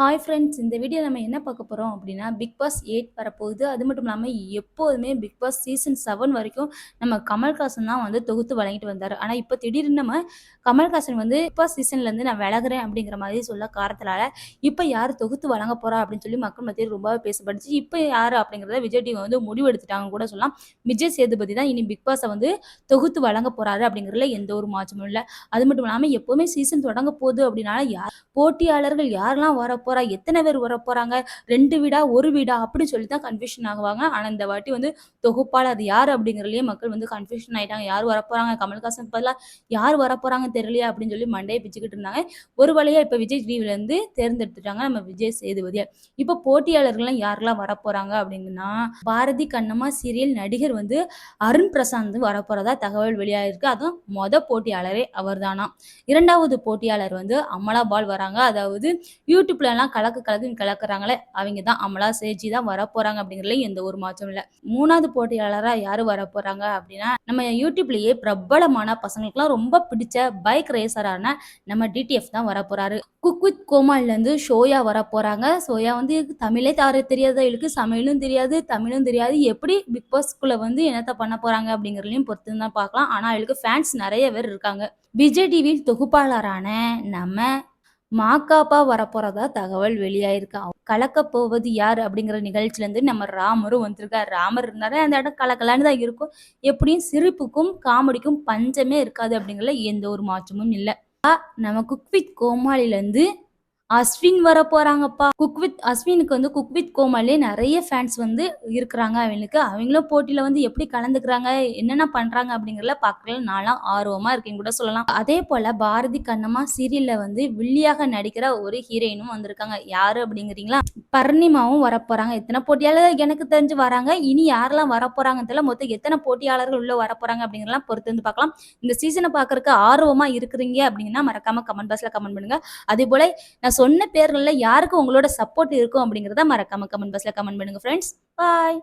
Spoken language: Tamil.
ஹாய் ஃப்ரெண்ட்ஸ் இந்த வீடியோ நம்ம என்ன பார்க்க போகிறோம் அப்படின்னா பிக் பாஸ் எயிட் வரப்போகுது. அது மட்டும் இல்லாமல் எப்போதுமே பிக் பாஸ் சீசன் செவன் வரைக்கும் நம்ம கமல்ஹாசன் தான் வந்து தொகுத்து வழங்கிட்டு வந்தார். ஆனால் இப்போ திடீர்னு நம்ம கமல்ஹாசன் வந்து பிக் பாஸ் சீசன்லேருந்து நான் விலகுறேன் அப்படிங்கிற மாதிரி சொல்ல காரணத்தினால இப்போ யார் தொகுத்து வழங்க போகிறா அப்படின்னு சொல்லி மக்கள் மத்தியில் ரொம்பவே பேசப்பட்டுச்சு. இப்போ யார் அப்படிங்கிறத விஜய் டிவி வந்து முடிவெடுத்துட்டாங்க கூட சொல்லலாம். விஜய் சேதுபதி தான் இனி பிக் பாஸை வந்து தொகுத்து வழங்க போகிறாரு அப்படிங்கிறதுல எந்த ஒரு மாற்றமும் இல்லை. அது மட்டும் இல்லாமல் எப்போவுமே சீசன் தொடங்க போகுது அப்படின்னால யார் போட்டியாளர்கள் யாரெல்லாம் வரப்போ போறா எத்தனை பேர் வர போறாங்க ரெண்டு வீடா ஒரு வீடா? அப்படின்னு சொல்லி தான் கன்ஃபியூஷன் ஆகுவாங்க. ஆனா இந்த வாட்டி வந்து தொகுப்பால் அது யார் அப்படிங்கிறதுலயே மக்கள் வந்து கன்ஃபியூஷன் ஆயிட்டாங்க. யார் வரப்போறாங்க? கமல்ஹாசன் பதிலாக யார் வரப்போறாங்க தெரியலையா அப்படின்னு சொல்லி மண்டையை பிச்சுக்கிட்டு இருந்தாங்க. ஒரு வழியா இப்ப விஜய் டிவில இருந்து தேர்ந்தெடுத்துட்டாங்க நம்ம விஜய் சேதுபதியை. இப்போ போட்டியாளர்கள்லாம் யாரெல்லாம் வரப்போறாங்க அப்படின்னா அப்படிங்கன்னா பாரதி கண்ணம்மா சீரியல் நடிகர் வந்து அருண் பிரசாந்த் வரப்போறதா தகவல் வெளியாயிருக்கு. அதுவும் மொத போட்டியாளரே அவர்தானா? இரண்டாவது போட்டியாளர் வந்து அமலா பால் வராங்க. அதாவது யூடியூப்ல எல்லாம் கலக்கு கலக்குன்னு கலக்குறாங்களே அவங்க தான் அமலா சேஜி தான் வரப்போறாங்க போறாங்க அப்படிங்கிறதுல எந்த ஒரு மாற்றம் இல்லை. மூணாவது போட்டியாளரா யாரு வரப்போறாங்க அப்படின்னா நம்ம யூடியூப்லயே பிரபலமான பசங்களுக்குலாம் ரொம்ப பிடிச்ச பைக் ரேசரான நம்ம டிடிஎஃப் தான் வரப்போறாரு. குக் வித் கோமால்ல இருந்து ஷோயா வரப்போகிறாங்க ஷோயா வந்து தமிழே தார தெரியாத இவளுக்கு சமையலும் தெரியாது தமிழும் தெரியாது. எப்படி பிக் பாஸ்க்குள்ள வந்து என்னத்த பண்ண போறாங்க அப்படிங்கறதையும் பொறுத்து தான் பார்க்கலாம். ஆனா அவளுக்கு ஃபேன்ஸ் நிறைய பேர் இருக்காங்க. விஜய் டிவியில் தொகுப்பாளரான நம்ம மாக்காப்பா வரப்போறதா தகவல் வெளியாயிருக்கு. அவ- கலக்கப் போவது யார் அப்படிங்கிற நிகழ்ச்சியில இருந்து நம்ம ராமரும் வந்திருக்கார். ராமர் இருந்தாரே அந்த இடம் கலக்கலான்னு தான் இருக்கும். எப்படியும் சிரிப்புக்கும் காமெடிக்கும் பஞ்சமே இருக்காது அப்படிங்கிறதுல எந்த ஒரு மாற்றமும் இல்லை. நம்ம குக் வித் கோமாளில இருந்து அஸ்வின் வர போறாங்கப்பா. குக் வித் அஸ்வினுக்கு வந்து குக் வித் கோமாலே நிறைய ஃபேன்ஸ் வந்து இருக்கிறாங்க அவங்களுக்கு. அவங்களும் போட்டியில வந்து எப்படி கலந்துக்கிறாங்க என்னென்ன பண்றாங்க அப்படிங்கறத பார்க்கல நான்லாம் ஆர்வமா இருக்கேன்னு கூட சொல்லலாம். அதே போல பாரதி கண்ணம்மா சீரியல்ல வந்து வில்லியாக நடிக்கிற ஒரு ஹீரோயினும் வந்திருக்காங்க. யாரு அப்படிங்கிறீங்களா? பர்ணிமாவும் வர போறாங்க. எத்தனை போட்டியாளர் எனக்கு தெரிஞ்சு வராங்க. இனி யாரெல்லாம் வர தெரியல. மொத்தம் எத்தனை போட்டியாளர்கள் உள்ள வர போறாங்க அப்படிங்கறதெல்லாம் பொறுத்து வந்து பார்க்கலாம். இந்த சீசனை பாக்குறதுக்கு ஆர்வமா இருக்கிறீங்க அப்படின்னா மறக்காம கமெண்ட் பாக்ஸ்ல கமெண்ட் பண்ணுங்க. அதே போல நான் சொன்ன பேர்களில் யாருக்கு உங்களோட சப்போர்ட் இருக்கும் அப்படிங்கிறத மறக்காம கமெண்ட் பாக்ஸ்ல கமெண்ட் பண்ணுங்க ஃப்ரெண்ட்ஸ் பாய்